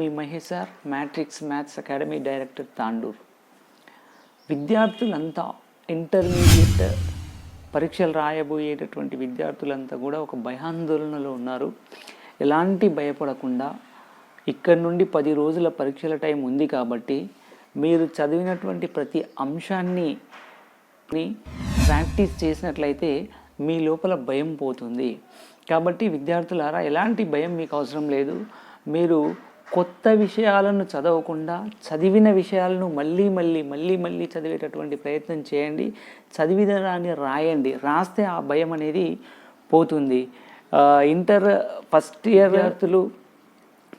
మీ Mahesh sir Matrix maths academy director Tandur. విద్యార్థులంతా intermediate పరీక్షలు రాయబోయేటటువంటి విద్యార్థులంతా కూడా ఒక భయాందోళనలో ఉన్నారు. ఎలాంటి భయపడకుండా ఇక్కడ నుండి పది రోజుల పరీక్షల టైం ఉంది కాబట్టి మీరు చదివినటువంటి ప్రతి అంశాన్ని ప్రాక్టీస్ చేసినట్లయితే మీ లోపల భయం పోతుంది. కాబట్టి విద్యార్థులారా ఎలాంటి భయం మీకు అవసరం లేదు. మీరు కొత్త విషయాలను చదవకుండా చదివిన విషయాలను మళ్ళీ మళ్ళీ మళ్ళీ మళ్ళీ చదివేటటువంటి ప్రయత్నం చేయండి. చదివిన దాన్ని రాయండి. రాస్తే ఆ భయం అనేది పోతుంది. ఇంటర్ ఫస్ట్ ఇయర్ విద్యార్థులు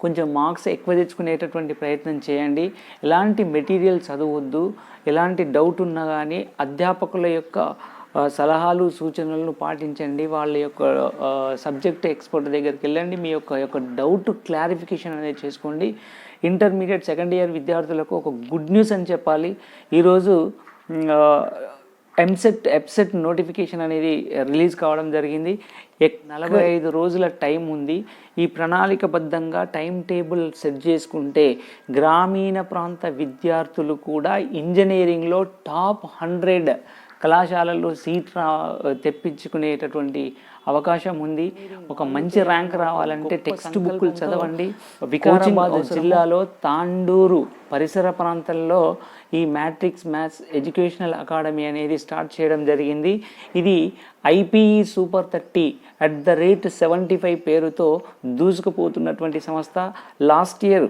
కొంచెం మార్క్స్ ఎక్కువ తెచ్చుకునేటటువంటి ప్రయత్నం చేయండి. ఎలాంటి మెటీరియల్ చదవద్దు. ఎలాంటి డౌట్ ఉన్నా కానీ అధ్యాపకుల యొక్క సలహాలు సూచనలను పాటించండి. వాళ్ళ యొక్క సబ్జెక్ట్ ఎక్స్పర్ట్ దగ్గరికి వెళ్ళండి. మీ యొక్క యొక్క డౌట్ క్లారిఫికేషన్ అనేది చేసుకోండి. ఇంటర్మీడియట్ సెకండ్ ఇయర్ విద్యార్థులకు ఒక గుడ్ న్యూస్ అని చెప్పాలి. ఈరోజు ఎంసెట్ ఎప్సెట్ నోటిఫికేషన్ అనేది రిలీజ్ కావడం జరిగింది. ఎక్- నలభై ఐదు రోజుల టైం ఉంది. ఈ ప్రణాళికబద్ధంగా టైం టేబుల్ సెట్ చేసుకుంటే గ్రామీణ ప్రాంత విద్యార్థులు కూడా ఇంజనీరింగ్లో టాప్ హండ్రెడ్ కళాశాలల్లో సీట్ రా తెప్పించుకునేటటువంటి అవకాశం ఉంది. ఒక మంచి ర్యాంక్ రావాలంటే టెక్స్ట్ బుక్లు చదవండి. వికారాబాద్ జిల్లాలో తాండూరు పరిసర ప్రాంతాల్లో ఈ మ్యాట్రిక్స్ మ్యాథ్స్ ఎడ్యుకేషనల్ అకాడమీ అనేది స్టార్ట్ చేయడం జరిగింది. ఇది IPE super thirty at the rate seventy five పేరుతో దూసుకుపోతున్నటువంటి సంస్థ. లాస్ట్ ఇయర్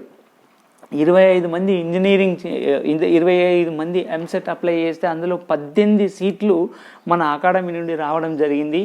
ఇరవై ఐదు మంది ఇంజనీరింగ్ ఇరవై ఐదు మంది ఎంసెట్ అప్లై చేస్తే అందులో పద్దెనిమిది సీట్లు మన అకాడమీ నుండి రావడం జరిగింది.